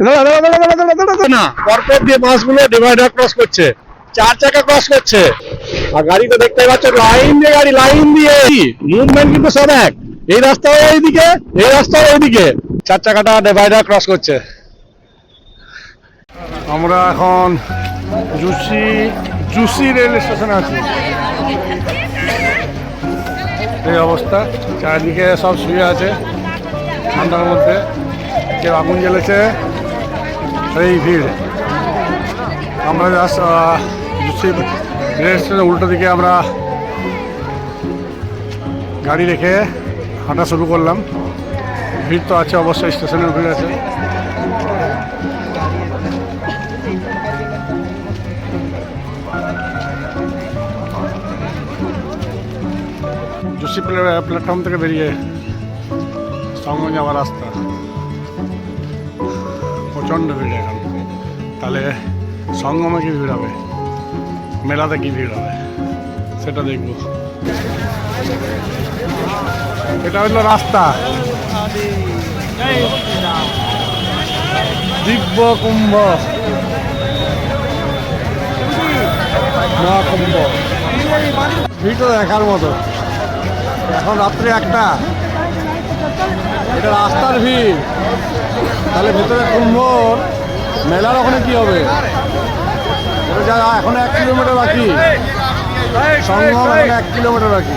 না পরপর দিয়ে বাসগুলো ডিভাইডার ক্রস করছে। চার চাকা ক্রস করছে। আর গাড়ি তো দেখতে পাচ্ছ, লাইন দিয়ে গাড়ি, লাইন দিয়ে। মুভমেন্ট কিন্তু সব এক। এই রাস্তাও এইদিকে, এই রাস্তাও এইদিকে। চার চাকাটা ডিভাইডার ক্রস করছে। আমরা এখন জুসি জুসি রেল স্টেশনে আছি। এই অবস্থা। চারিদিকে সব শুয়ে আছে। ঠান্ডার মধ্যে। কেউ আগুন জ্বেলেছে। এই ভিড়। আমরা রেল স্টেশনের উল্টো দিকে আমরা গাড়ি রেখে হাঁটা শুরু করলাম। ভিড় তো আছে অবশ্যই স্টেশনের ভিড় আছে। জুসি প্লে- প্ল্যাটফর্ম থেকে বেরিয়ে সঙ্গে যাওয়ার রাস্তা। প্রচণ্ড ভিড় এখন তাহলে সঙ্গমে কি ভিড় হবে? মেলাতে কি ভিড় হবে? সেটা দেখব। এটা হলো রাস্তা। দিব্য কুম্ভ। মহাকুম্ভ। ভিড় তো দেখার মতো। এখন রাত্রে একটা। এটা রাস্তার ভিড়। তাহলে ভেতরে কুম্ভ মেলার ওখানে কি হবে? এখন এক কিলোমিটার বাকি। এখন এক কিলোমিটার বাকি।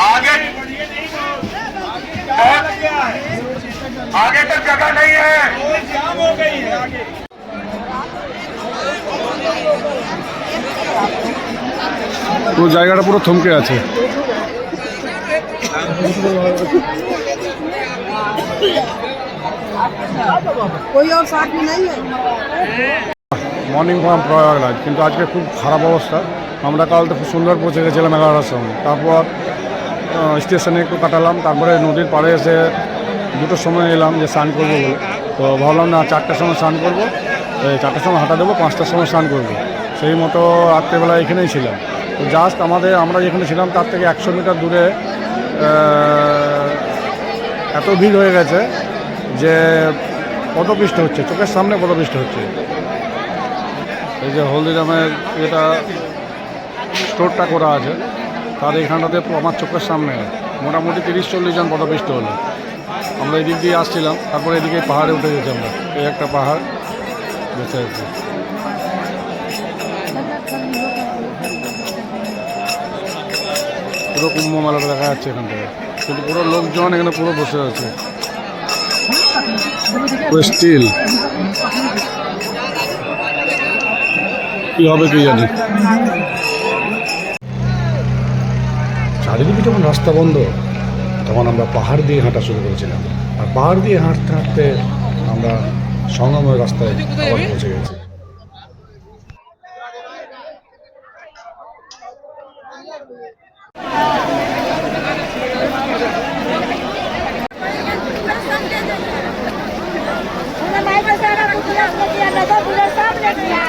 आगे आगे तक जगह नहीं है পুরো জায়গাটা পুরো থমকে আছে कोई और साथ में नहीं है মর্নিং ফ্রম প্রয়াগরাজ কিন্তু আজকে খুব খারাপ অবস্থা আমরা কাল তো খুব সুন্দর পৌঁছে গেছিলাম এগারোটার সময় তারপর আহ, স্টেশনে একটু কাটালাম, তারপরে নদীর পাড়ে এসে দুটোর সময় এলাম যে স্নান করব বলে। তো ভাবলাম, না, চারটার সময় স্নান করব। এই চারটার সময় হাঁটা দেবো, পাঁচটার সময় স্নান করব। সেই মতো রাত্রেবেলা এখানেই ছিলাম। তো জাস্ট আমাদের, আমরা যেখানে ছিলাম তার থেকে একশো মিটার দূরে এত ভিড় হয়ে গেছে যে পদপিষ্ট হচ্ছে, চোখের সামনে পদপিষ্ট হচ্ছে। এই যে হলদিরামের এটা স্টোরটা করা আছে। তার এইখানটাতে আমার চোখের সামনে মোটামুটি তিরিশ চল্লিশ জন পদপিষ্ট হলো। আমরা এদিক দিয়ে আসছিলাম, তারপরে এদিকে পাহাড়ে উঠে গেছি আমরা। এই একটা পাহাড় বসে আছি। পুরো কুম্ভ মেলাটা দেখা যাচ্ছে এখান থেকে। কিন্তু পুরো লোকজন এখানে পুরো বসে আছে। স্টিল। কি হবে কি জানি? চারিদিকে যখন রাস্তা বন্ধ, তখন আমরা পাহাড় দিয়ে হাঁটা শুরু করেছিলাম। আর পাহাড় দিয়ে হাঁটতে হাঁটতে আমরা সঙ্গমের রাস্তায় আবার পৌঁছে গেছি। Una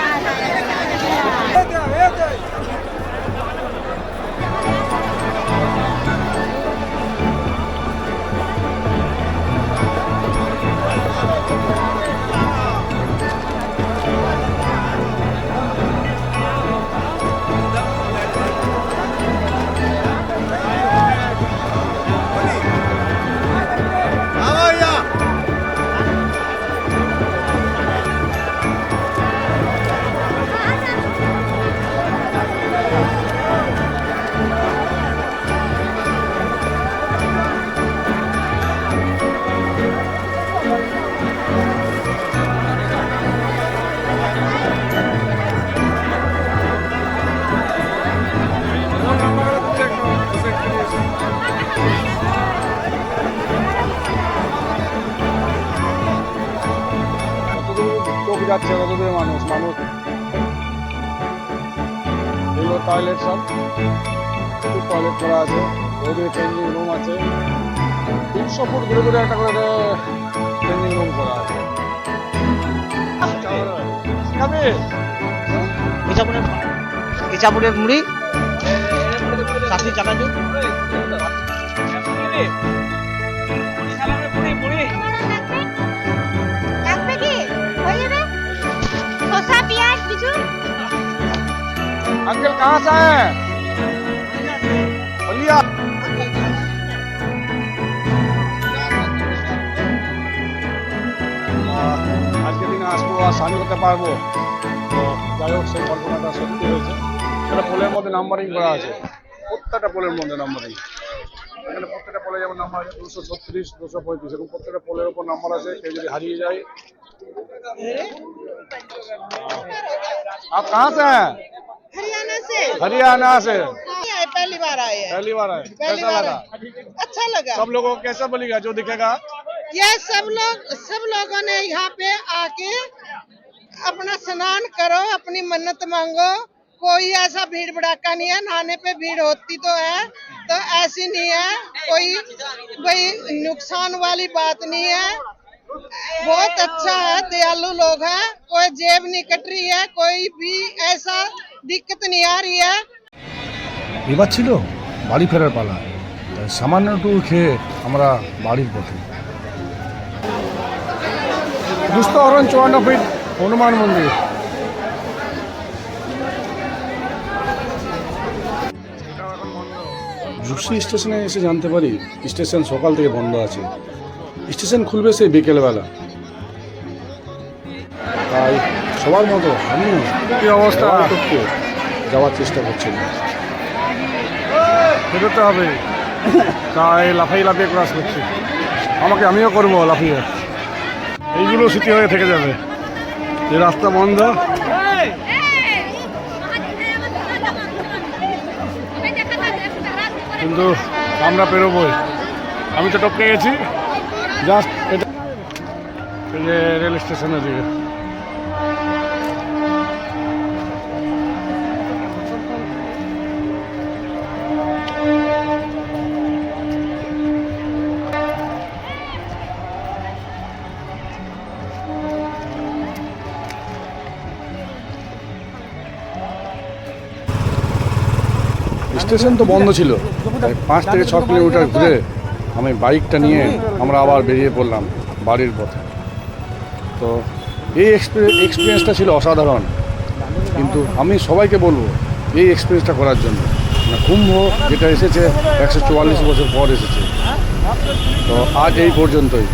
যাচ্ছে কতদূরে মানুষ মানুষ এগুলো টয়লেট সব টয়লেট করা আছে ওদিকে চেঞ্জিং রুম আছে তিনশো ফুট ঘুরে ঘুরে একটা করে চেঞ্জিং রুম করা আছে খাবে মুড়ি চাকরি চাকাচু পেঁয়াজ কিছু अंकल कहाँ से हैं बलिया আহ, আজকের দিনে আসবো আর স্নান করতে পারবো তো যাই হোক সেই কল্পনাটা সত্যি হয়েছে সেটা পোলের মধ্যে নাম্বারিং করা আছে প্রত্যেকটা পোলের মধ্যে নাম্বারিং এখানে প্রত্যেকটা পোলে যেমন নাম্বার আছে দুশো ছত্রিশ দুশো পঁয়ত্রিশ এরকম প্রত্যেকটা পোলের ওপর নাম্বার আছে কেউ যদি হারিয়ে যায় आप कहाँ से हैं? हरियाणा से। हरियाणा से। आए पहली बार आए पहली बार आए। पहली कैसा बार लगा। अच्छा लगा। सब लोगों को कैसा बोलेगा जो दिखेगा? ये सब लोग सब लोगों ने यहाँ पे आके अपना स्नान करो अपनी मन्नत मांगो। कोई ऐसा भीड़ भड़ाका नहीं है नहाने पे भीड़ होती तो है तो ऐसी नहीं है। कोई कोई नुकसान वाली बात नहीं है। बहुत अच्छा है दयालु लोग हैं कोई जेब नहीं कट रही है कोई भी ऐसा दिक्कत नहीं आ रही है এবার ছিল বাড়ি ফেরার পালা তাই সামান্য টুকু খেয়ে আমরা বাড়ির পথে দুস্থ হরণ চুয়ান্ন ফিট হনুমান মন্দির জুসি স্টেশনে এসে জানতে পারি স্টেশন সকাল থেকে বন্ধ আছে স্টেশন খুলবে সেই বিকেলবেলা। তাই সবার মতো আমিও কি অবস্থা? যাওয়ার চেষ্টা করছিলাম বেরোতে হবে। তাই লাফাই লাফিয়ে ক্লাস করছি আমাকে আমিও করব লাফিয়ে। এইগুলো স্মৃতি হয়ে থেকে যাবে। যে রাস্তা বন্ধ। কিন্তু আমরা পেরোবই। আমি তো টপকে গেছি। জাস্ট এটা যে রেল স্টেশনের দিকে। স্টেশন তো বন্ধ ছিল পাঁচ থেকে ছ কিলোমিটার ঘুরে। আমি বাইকটা নিয়ে আমরা আবার বেরিয়ে পড়লাম বাড়ির পথে। তো এই এক্সপিরিয়েন্সটা ছিল অসাধারণ। কিন্তু আমি সবাইকে বলব, এই এক্সপিরিয়েন্সটা করার জন্য। মানে কুম্ভ যেটা এসেছে, একশো চুয়াল্লিশ বছর পর এসেছে। তো আজ এই পর্যন্তই।